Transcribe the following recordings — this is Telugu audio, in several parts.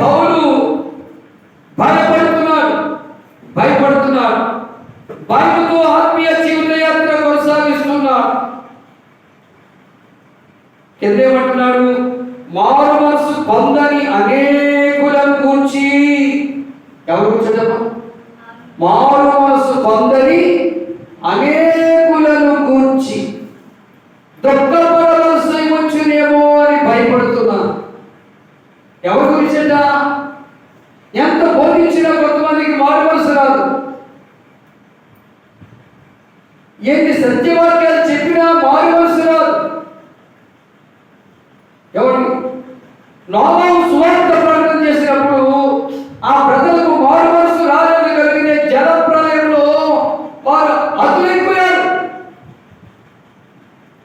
పౌలు భయపడుతున్నాడు. భయపడుతున్నాడు. భయ ఆత్మీయ జీవిత యాత్ర కొనసాగిస్తున్నాడు కిందేమంటున్నాడు మారు మనసు పొందని అనేకులను కూర్చి ఎవరు కూర్చోటమ్మా మారు మనసు పొందని అనేకులను కూర్చి దుఃఖపడవలసి వచ్చునేమో అని భయపడుతున్నాను ఎవరి గురించట ఎంత బోధించినా కొంతమందికి మారు మనసు రాదు ఎన్ని సత్యవాక్యాలు చెప్పినా మారు మనసు రాదు. ఎవరు? నోమావు సువార్త ప్రకటన చేసినప్పుడు ఆ ప్రజలకు మారు మనసు రాదని కలిగిన జల ప్రళయంలో వారు అతులైపోయారు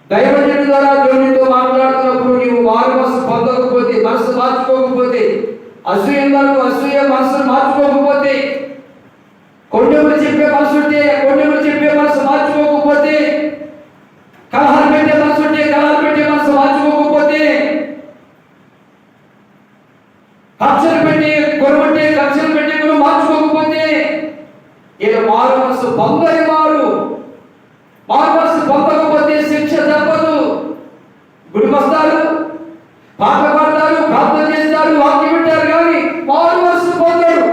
దైవజనుడి ద్వారా దేవునితో మాట్లాడుతున్నప్పుడు నీవు మారు మనసు పొందకపోతే మనసు మార్చుకోకపోతే అసూయందరూ అసూయ మనసును మార్చుకోకపోతే కొండెములు చెప్పే మనసు ఉంటే కొండెములు చెప్పే మనసు మార్చుకోకపోతే కలహాలు పెట్టే మనసు ఉంటే కలహాలు పెట్టే మనసు మార్చుకోకపోతే కక్షలు పెట్టి కొరబట్టే కక్షలు పెట్టి కూడా మార్చుకోకపోతే ఇలా మారు పొందని వాడు మారు పొందకపోతే శిక్ష తప్పదు. గుడికి వస్తారు పాట పాడతారు ప్రార్థన చేస్తారు వాక్యం పెట్టారు కానీ మారు మనసు పొందరు.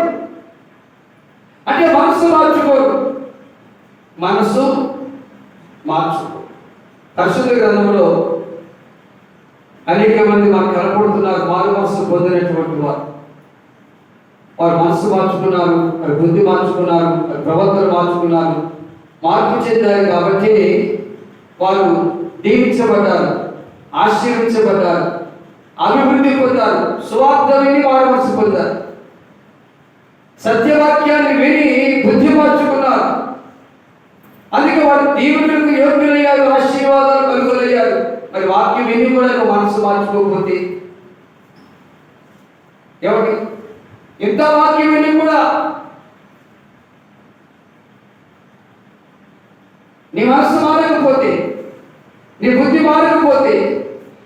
అంటే మనస్సు మార్చుకోరు. మనస్సు మార్చుకో పరిశుద్ధ గ్రంథంలో అనేక మంది మాకు కనపడుతున్నారు మారు మనస్సు పొందినటువంటి వారు. వారు మనసు మార్చుకున్నారు వారి బుద్ధి మార్చుకున్నారు వారి ప్రవర్తన మార్చుకున్నారు. మార్పు చెందారు కాబట్టి వారు దీవించబడ్డారు ఆశీర్వించబడ్డారు అభివృద్ధి పొందారు సువార్త విని వారు మనసు పొందారు. సత్యవాక్యాన్ని విని బుద్ధి మార్చుకున్నారు. అందుకే వారు దీవులకు యోగ్యులయ్యారు ఆశీర్వాదాలు కలుగులయ్యారు మరి వాక్యం విని కూడా మనసు మార్చుకోకపోతే ఎవరి ఎంత వాక్యం విని కూడా? నీ మనసు మారకపోతే నీ బుద్ధి మారకపోతే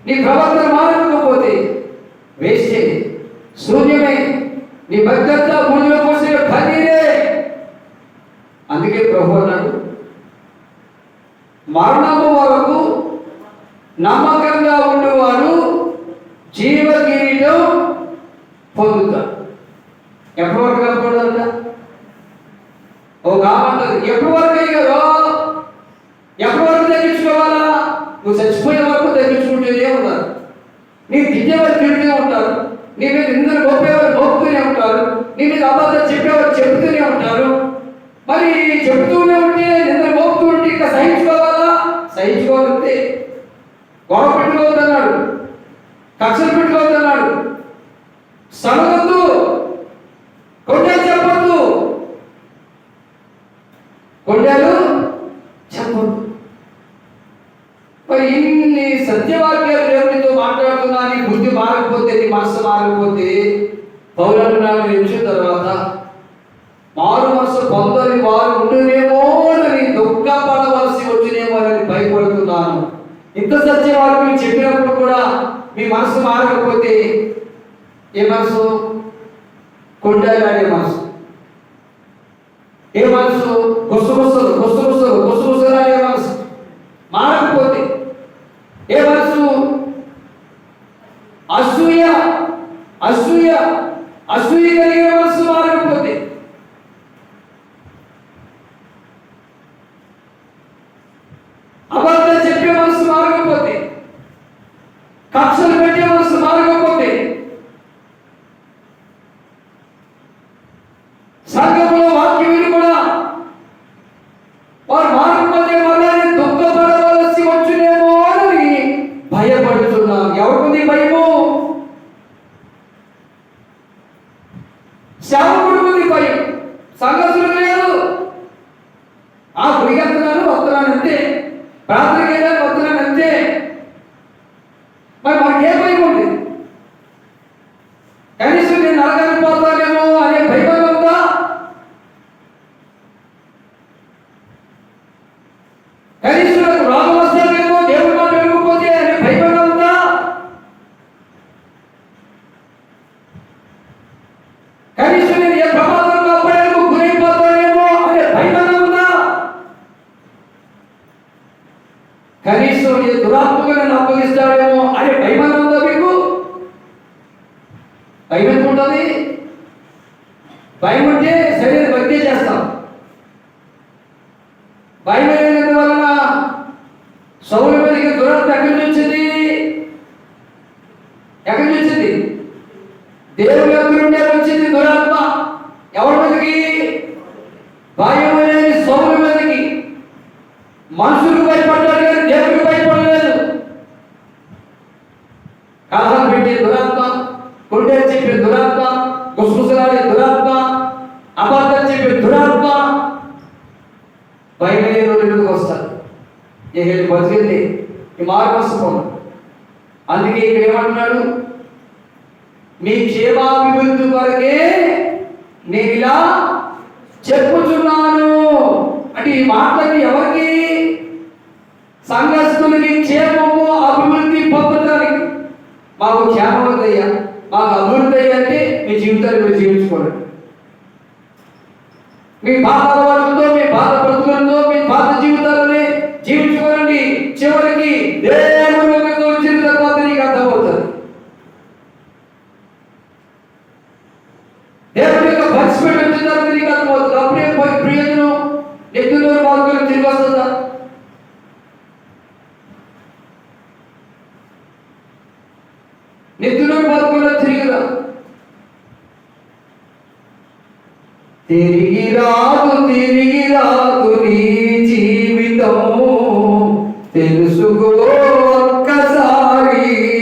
నీ ప్రవర్తన మారకపోతే వేస్తే శూన్యమే. నీ భద్రత భూమిలో పోసిన పనిరే అందుకే ప్రభు అన్నాడు మరణము వరకు నమ్మకంగా ఉండేవారు జీవ కిరీటం పొందుతారు ఎప్పటి వరకు అనుకోవాలంట ఓ కామంటది ఎప్పటి వరకు అయ్యారో ఎప్పటి వరకు తగ్గించుకోవాలా నువ్వు చచ్చిపోయే వరకు తగ్గించుకుంటూనే ఉన్నారు. నీ తిట్టేవారు తింటూనే ఉంటారు. నీ మీద ఇందరు గొప్పేవారు గొప్పతూనే ఉంటారు. నీ మీద అబద్ధాలు చెప్పేవారు చెబుతూనే ఉంటారు. మరి చెబుతూనే ఉంటే నిద్ర గోపుతూ ఉంటే ఇంకా సహించుకోవాలా? సహించుకోవాలంటే గొడవ మనసు మారిపోతే పౌరులను నిలిచిన తర్వాత మారు మనసు పొందని వారు ఉండునేమో అని దుఃఖపడవలసి వచ్చినేమో అని భయపడుతున్నాను. ఇంత సత్యవాక్యం చెప్పినప్పుడు కూడా మీ మనసు మారకపోతే ఏ మనసు? కొండలాడే మనసు. ఏ మనసు? గుసగుసలు గుసగుసలు గుసగుసలాడే así ప్రార్థనకి వెళ్ళాను వస్తున్నాను అంతే మరి మనకి ఏ భయం ఉంది కనీసం నేను నరకానికి పోతానేమో అనే భయం ఉందా? కనీసం నాకు రోగం వస్తానేమో దేవుడు మాట వెళ్ళకపోతే అనే భయం ఉందా? కనీసం నేను ఏ ప్రమాదంలో అప్పుడేమో గురైపోతానేమో అనే భయం ఉందా కనీసం దురాత్మగా నన్ను అప్పగిస్తాడేమో అనే భయం ఉందా మీకు? భయం ఎందుకు ఉంటుంది. భయం అంటే శరీరం భక్తి చేస్తాం. భయం వలన సౌలు మీదకి దురాత్మ ఎక్కడి నుంచి వచ్చింది? ఎక్కడి నుంచి వచ్చింది? దేవుని యొక్క నుండే వచ్చింది దురాత్మ. ఎవరి మీదకి? భయం అనేది సౌలు మీదకి. మనుషులు భయపడ్డాడు కానీ దేవుడికి భయపడలేదు కలహం పెట్టే దురాత్మ గుండె చెప్పే దురాత్మ గుసగుసలాడే దురాత్మ అబద్ధం చెప్పే దురాత్మ భయమే రోజులకు వస్తారు. ఏ బతికింది? ఈ మార్గం వస్తుంది అందుకే ఇక్కడ ఏమంటున్నాడు? మీ క్షేమాభివృద్ధి కొరకే నేను ఇలా చెప్పుచున్నాను అంటే ఈ మాటలకి ఎవరికి? సంఘస్థులకి క్షేమము అభివృద్ధి పొందడానికి మాకు క్షేమం వద్దయ్యా. మాకు మీ జీవితాన్ని మీరు జీవించుకోండి మీ పాత అలవాట్లతో మీ పాత బ్రతుకులతో మీ పాత జీవితాలని జీవించుకోనండి చివరికి దేవుని వైపుకు వచ్చిన తర్వాత నీకు అర్థమవుతుంది దేవుని యొక్క పనిష్మెంట్ వచ్చిన తర్వాత నీకు అర్థమవుతుంది అప్పుడే పోయి ప్రయోజనం ఎత్తులో పాల్గొని తిరిగి రాదు తిరిగి రాదు నీ జీవితము. తెలుసుకో